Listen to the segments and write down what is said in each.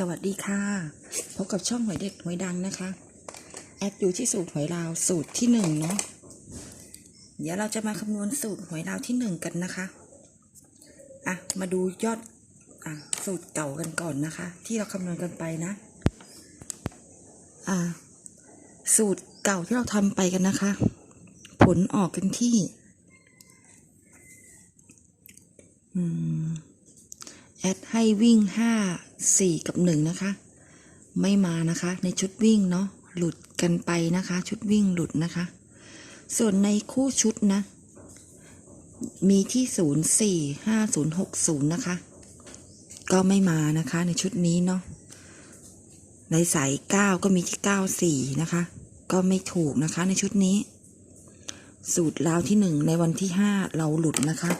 สวัสดีค่ะ พบกับช่องหวยเด็กหวยดังนะคะ แอดอยู่ที่สูตรหวยลาวสูตรที่หนึ่งเนาะ เดี๋ยวเราจะมาคำนวณสูตรหวยลาวที่หนึ่งกันนะคะ อะ มาดูยอด อะ สูตรเก่ากันก่อนนะคะ ที่เราคำนวณกันไปนะ อ่าสูตรเก่าที่เราทำไปกันนะคะ ผลออกกันที่ อืมแอดให้วิ่งห้า สี่กับหนึ่งนะคะ ไม่มานะคะ ในชุดวิ่งเนาะหลุดกันไปนะคะ ชุดวิ่งหลุดนะคะ ส่วนในคู่ชุดนะ มีที่ศูนย์สี่ห้าศูนย์หกศูนย์นะคะ ก็ไม่มานะคะในชุดนี้เนาะในสายเก้าก็มีที่เก้าสี่นะคะ ก็ไม่ถูกนะคะในชุดนี้ สูตรลาวที่หนึ่งในวันที่ห้าเราหลุดนะคะ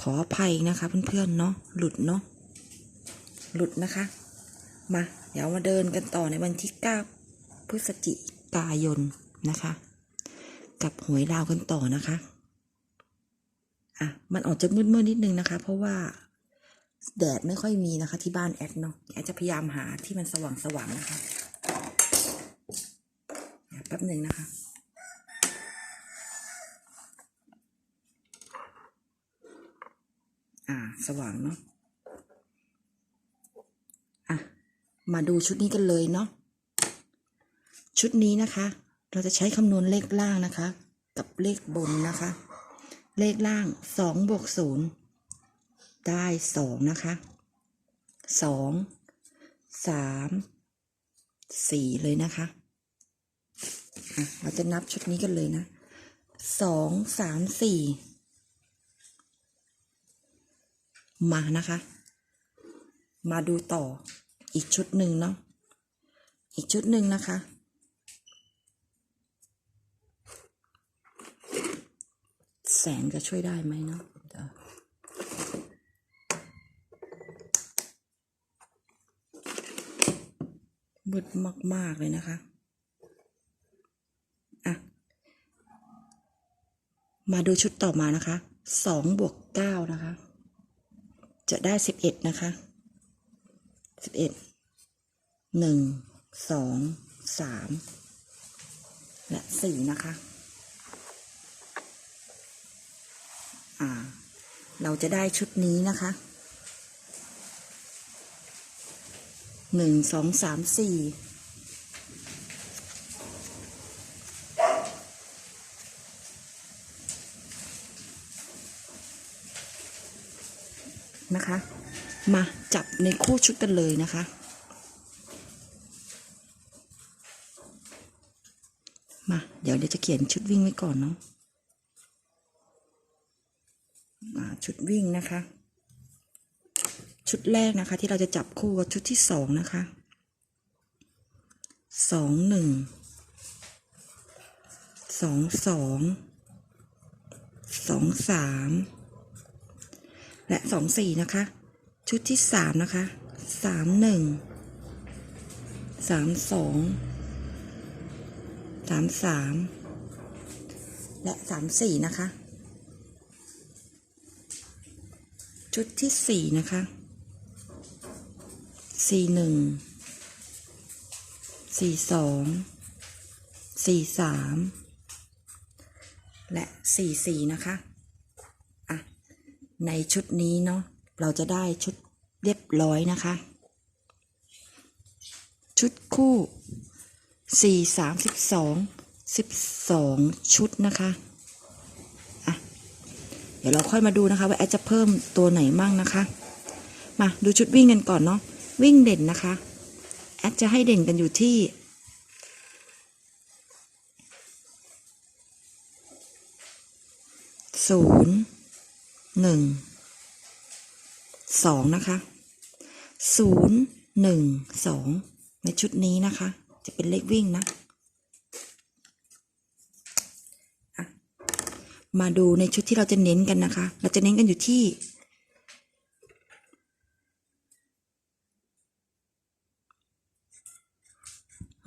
ขออภัยนะคะเพื่อนๆเนาะหลุดเนาะ หลุดนะคะ มา เดี๋ยวมาเดินกันต่อในวันที่ 9 พฤศจิกายนนะคะ กับหวยลาวกันต่อนะคะ อะ มันออกจะมืดๆนิดนึงนะคะ เพราะว่าแดดไม่ค่อยมีนะคะ ที่บ้านแอดเนาะแอดจะพยายามหาที่มันสว่างๆนะคะแป๊บหนึ่งนะคะอ่า สว่างเนาะ มาดูชุดนี้กันเลยเนาะชุดนี้นะคะ เราจะใช้คำนวณเลขล่างนะคะ กับเลขบนนะคะ เลขล่างสองบวกศูนย์ได้สองนะคะสองสามสี่เลยนะคะะเราจะนับชุดนี้กันเลยนะสองสามสี่มานะคะ มาดูต่อ อีกชุดหนึ่งเนาะอีกชุดหนึ่งนะคะ แสงจะช่วยได้ไหมเนาะเดี๋ยวมืดมาก ๆ เลยนะคะ อะ มาดูชุดต่อมานะคะ สองบวกเก้านะคะ จะได้สิบเอ็ดนะคะสิบเอ็ด หนึ่งสองสามและสี่นะคะ อ่า เราจะได้ชุดนี้นะคะหนึ่งสองสามสี่นะคะ มาจับในคู่ชุดกันเลยนะคะ มา เดี๋ยวเดี๋ยวจะเขียนชุดวิ่งไว้ก่อนเนาะชุดวิ่งนะคะ ชุดแรกนะคะ ที่เราจะจับคู่กับชุดที่สองนะคะสองหนึ่งสองสองสองสามและสองสี่นะคะ ชุดที่สามนะคะสามหนึ่งสามสอง สามสามและสามสี่นะคะ ชุดที่สี่นะคะสี่หนึ่งสี่สองสี่สามและสี่สี่นะคะอะในชุดนี้เนาะเราจะได้ชุดเรียบร้อยนะคะ ชุดคู่ สี่สามสิบสองสิบสองชุดนะคะอะเดี๋ยวเราค่อยมาดูนะคะ ว่าแอดจะเพิ่มตัวไหนมั่งนะคะ มาดูชุดวิ่งกันก่อนเนาะวิ่งเด่นนะคะ แอดจะให้เด่นกันอยู่ที่ศูนย์หนึ่งสองนะคะศูนย์หนึ่งสองในชุดนี้นะคะ จะเป็นเลขวิ่งนะมาดูในชุดที่เราจะเน้นกันนะคะ เราจะเน้นกันอยู่ที่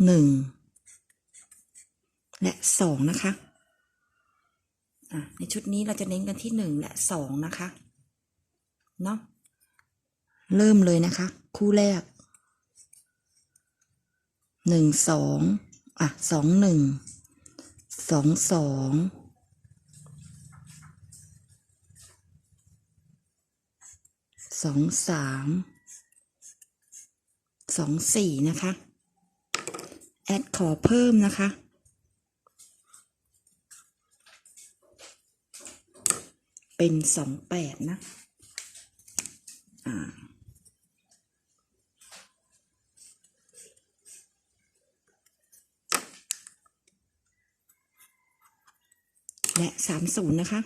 หนึ่ง และสองนะคะในชุดนี้เราจะเน้นกันที่หนึ่งและสองนะคะ เนาะ เริ่มเลยนะคะ คู่แรก หนึ่งสองอะสองหนึ่งสองสองสองสามสองสี่นะคะ แอดขอเพิ่มนะคะ เป็นสองแปดนะ อ่า และสามศูนย์นะคะ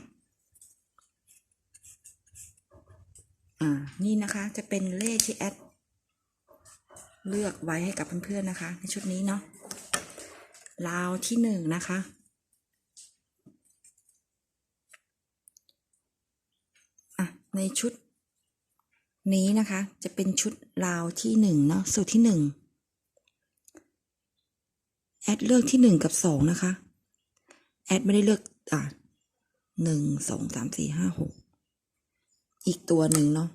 อ่า นี่นะคะจะเป็นเลขที่แอดเลือกไว้ให้กับเพื่อนๆนะคะ ในชุดนี้เนาะราวที่หนึ่งนะคะ อะ ในชุดนี้นะคะ จะเป็นชุดราวที่หนึ่งเนาะสูตรที่หนึ่งแอดเลือกที่หนึ่งกับสองนะคะ แอดไม่ได้เลือก อะหนึ่งสองสามสี่ห้าหกอีกตัวหนึ่งเนาะ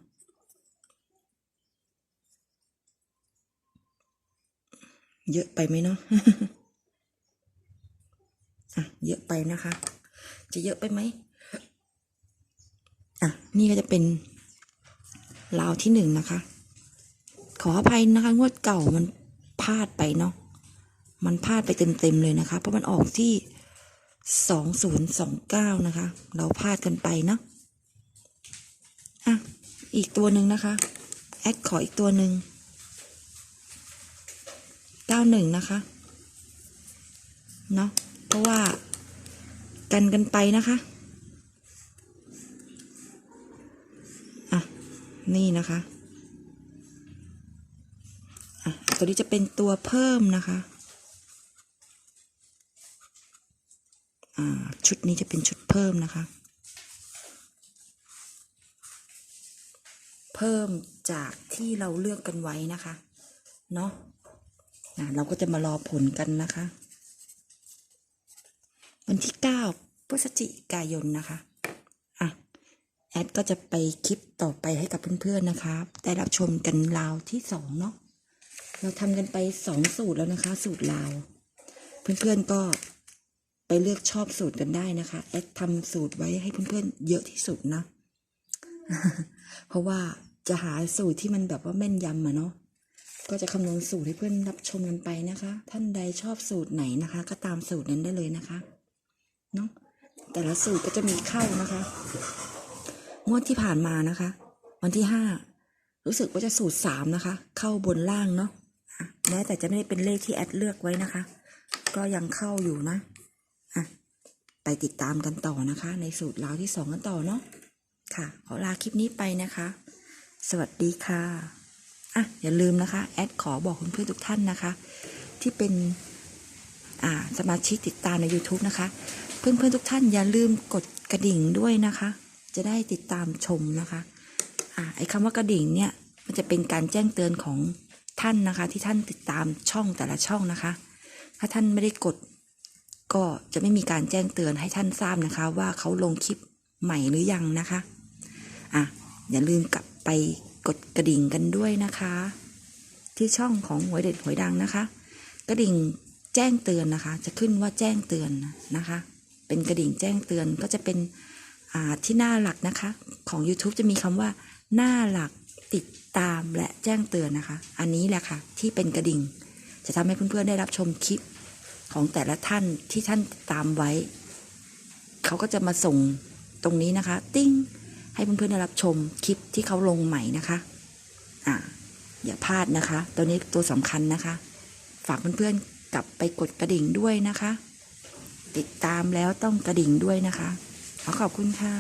เยอะไปไหมเนาะอะเยอะไปนะคะ จะเยอะไปไหมอะนี่ก็จะเป็นราวที่หนึ่งนะคะ ขออภัยนะคะ งวดเก่ามันพลาดไปเนาะมันพลาดไปเต็มๆเลยนะคะ เพราะมันออกที่ สองศูนย์สองเก้านะคะ เราพลาดกันไปเนาะอะอีกตัวหนึ่งนะคะ แอดขออีกตัวหนึ่งเก้าหนึ่งนะคะ เนาะเพราะว่ากันกันไปนะคะอะนี่นะคะอะตัวนี้จะเป็นตัวเพิ่มนะคะ อ่า ชุดนี้จะเป็นชุดเพิ่มนะคะ เพิ่มจากที่เราเลือกกันไว้นะคะ เนาะนะเราก็จะมารอผลกันนะคะ วันที่ 9 พฤศจิกายนนะคะอะแอดก็จะไปคลิปต่อไปให้กับเพื่อนๆนะคะ ได้รับชมกันราวที่สองเนาะเราทำกันไปสองสูตรแล้วนะคะ สูตรลาว เพื่อนๆก็ เลือกชอบสูตรกันได้นะคะแอดทำสูตรไว้ให้เพื่อนๆเยอะที่สุดนะ เพราะว่าจะหาสูตรที่มันแบบว่าแม่นยำอะเนาะก็จะคำนวณสูตรให้เพื่อนรับชมกันไปนะคะ ท่านใดชอบสูตรไหนนะคะ ก็ตามสูตรนั้นได้เลยนะคะเนาะแต่ละสูตรก็จะมีเข้านะคะงวดที่ผ่านมานะคะ วันที่ห้ารู้สึกว่าจะสูตรสามนะคะ เข้าบนล่างเนาะอะแม้แต่จะไม่ได้เป็นเลขที่แอดเลือกไว้นะคะ ก็ยังเข้าอยู่นะ อะไปติดตามกันต่อนะคะ ในสูตรลาวที่สองกันต่อเนาะค่ะ ขอลาคลิปนี้ไปนะคะ สวัสดีค่ะอะอย่าลืมนะคะ แอดขอบอกเพื่อนทุกท่านนะคะ ที่เป็นอ่าสมาชิกติดตามใน YouTube นะคะ เพื่อนๆทุกท่านอย่าลืมกดกระดิ่งด้วยนะคะ จะได้ติดตามชมนะคะอ่าไอ้คำว่ากระดิ่งเนี่ยมันจะเป็นการแจ้งเตือนของท่านนะคะ ที่ท่านติดตามช่องแต่ละช่องนะคะ ถ้าท่านไม่ได้กด ก็จะไม่มีการแจ้งเตือนให้ท่านทราบนะคะ ว่าเขาลงคลิปใหม่หรือยังนะคะอะอย่าลืมกลับไปกดกระดิ่งกันด้วยนะคะ ที่ช่องของหวยเด็ดหวยดังนะคะ กระดิ่งแจ้งเตือนนะคะ จะขึ้นว่าแจ้งเตือนนะคะ เป็นกระดิ่งแจ้งเตือนก็จะเป็นที่หน้าหลักนะคะ ของ YouTube จะมีคำว่า หน้าหลักติดตามและแจ้งเตือนนะคะ อันนี้แหละค่ะ ที่เป็นกระดิ่ง จะทำให้เพื่อนๆได้รับชมคลิป ของแต่ละท่านที่ท่านตามไว้ เขาก็จะมาส่งตรงนี้นะคะ ติ้งให้เพื่อนๆได้รับชมคลิปที่เขาลงใหม่นะคะอ่าอย่าพลาดนะคะ ตัวนี้ตัวสำคัญนะคะ ฝากเพื่อนๆกลับไปกดกระดิ่งด้วยนะคะ ติดตามแล้วต้องกระดิ่งด้วยนะคะ ขอขอบคุณค่ะ